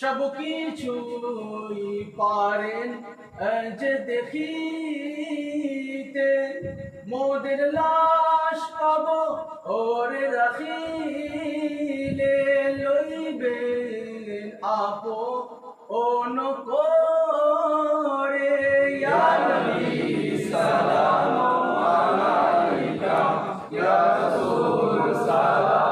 সব কিছুই পারেন যে দেখিতে মোদের লাশ পাব ওরে রাখিলে লইবে আপো অন করে ইয়া নবী সালাম আলাইকা সালাম